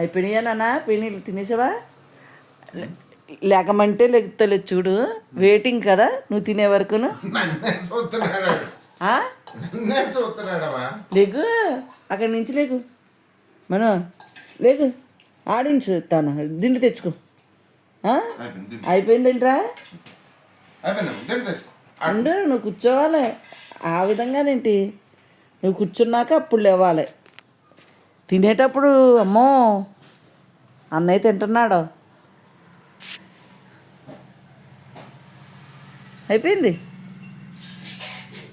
అయిపోయినాయా నాన్న తినేసావా? లేకమంటే లెగుతలేదు చూడు వెయిటింగ్ కదా నువ్వు తినే చూస్తున్నాడవా లేగు అక్కడి నుంచి లేకు. మనం లేకు ఆడించు తాను దిండు తెచ్చుకో. అయిపోయిందేంట్రా? ఉండు నువ్వు కూర్చోవాలి. ఆ విధంగానేంటి? నువ్వు కూర్చున్నాక అప్పుడు లేవాలి. తినేటప్పుడు అమ్మో అన్నయ్య తింటున్నాడు. అయిపోయింది.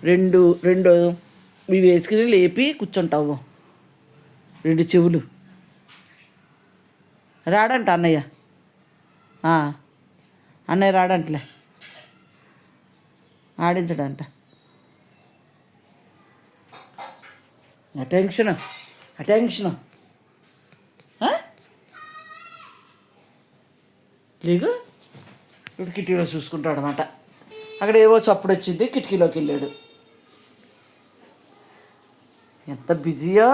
రెండు రెండు ఇవి వేసుకుని లేపి కూర్చుంటావు. రెండు చెవులు. రాడంట అన్నయ్య. అన్నయ్య రాడంటలే. ఆడించడంట. అటెన్షన్. అటెన్షన్ లేగు? ఇప్పుడు కిటికీలో చూసుకుంటాడు అనమాట అక్కడ ఏవో చప్పుడు వచ్చింది కిటికీలోకి వెళ్ళాడు. ఎంత బిజీయో?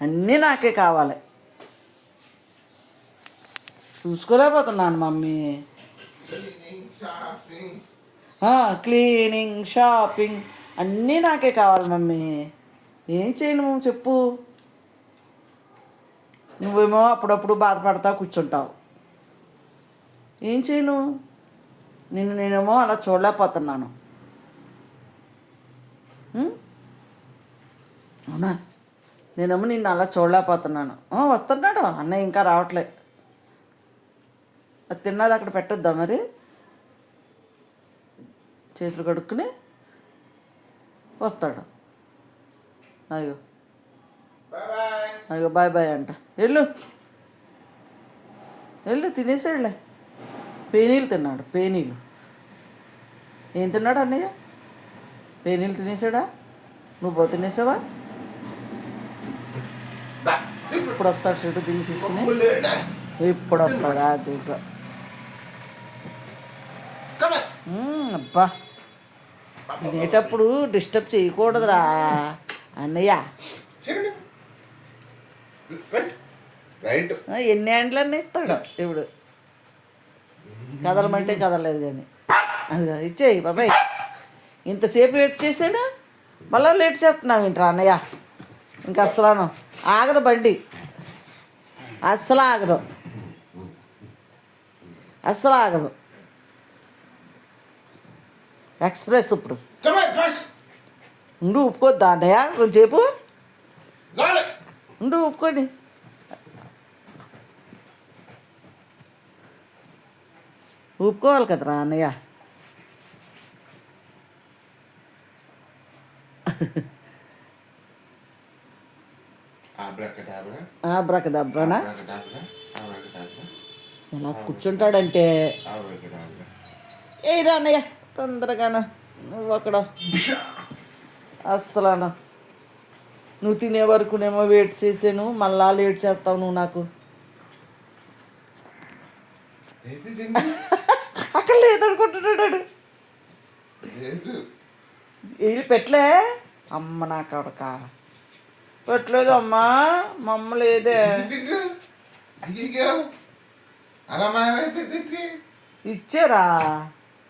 అన్నీ నాకే కావాలి. చూసుకోలేకపోతున్నాను మమ్మీ. క్లీనింగ్ షాపింగ్ అన్నీ నాకే కావాలి మమ్మీ. ఏం చేయను చెప్పు. నువ్వేమో అప్పుడప్పుడు బాధపడతా కూర్చుంటావు. ఏం చేయను? నిన్ను నేనేమో అలా చూడలేకపోతున్నాను. అవునా? నేనేమో నిన్ను అలా చూడలేకపోతున్నాను. వస్తున్నాడు. అన్నయ్య ఇంకా రావట్లే. అది తిన్నది అక్కడ పెట్టొద్దా మరి? చేతులు కడుక్కుని వస్తాడు. అయ్యో. అయ్యో బాయ్ బాయ్ అంట. వెళ్ళు. వెళ్ళు తినేసాడులే పేనీలు తిన్నాడు పేనీలు ఏం తిన్నాడు అన్నయ్య? పేనీలు తినేసాడా? నువ్వు పో తినేసావా? ఇప్పుడు. వస్తాడు చెట్టు దీన్ని తీసుకుని. ఇప్పుడు వస్తాడా దీంట్లో. అబ్బా. తినేటప్పుడు డిస్టర్బ్ చేయకూడదురా. అన్నయ్య. రైట్. ఎన్ని హ్యాండ్లన్నీ ఇస్తాడు ఇప్పుడు. కదలమంటే కదలలేదు కానీ. అది ఇచ్చేయి బాబాయ్. ఇంతసేపు లేట్ చేసాను మళ్ళీ లేట్ చేస్తున్నావు ఏంట్రా అన్నయ్య? ఇంకా అస్సలాను ఆగదు బండి. అస్సలు ఆగదు. అస్సలు ఆగదు. ఎక్స్ప్రెస్ ఇప్పుడు. ఉండు ఉప్పుకోద్దా అన్నయ్య కొంచెంసేపు ఉండు ఉప్పుకొని ఊపుకోవాలి కదరా అన్నయ్య. ఆబ్రాకడాబ్రా. ఇలా కూర్చుంటాడంటే. ఏరా అన్నయ్య తొందరగాను. నువ్వు అక్కడ. అస్సలాను. నువ్వు తినే వరకునేమో వెయిట్ చేసాను మళ్ళా లేట్ చేస్తావు నువ్వు నాకు. ఏది అక్కడ లేదనుకుంటున్నాడు లేదు. ఇది పెట్టలే. అమ్మ నా కొడక. పెట్టలేదు అమ్మా మా అమ్మ లేదే. ఇచ్చారా?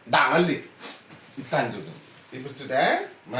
దా మళ్ళీ. ఇస్తాను చూడు. ఇప్పుడు చూడే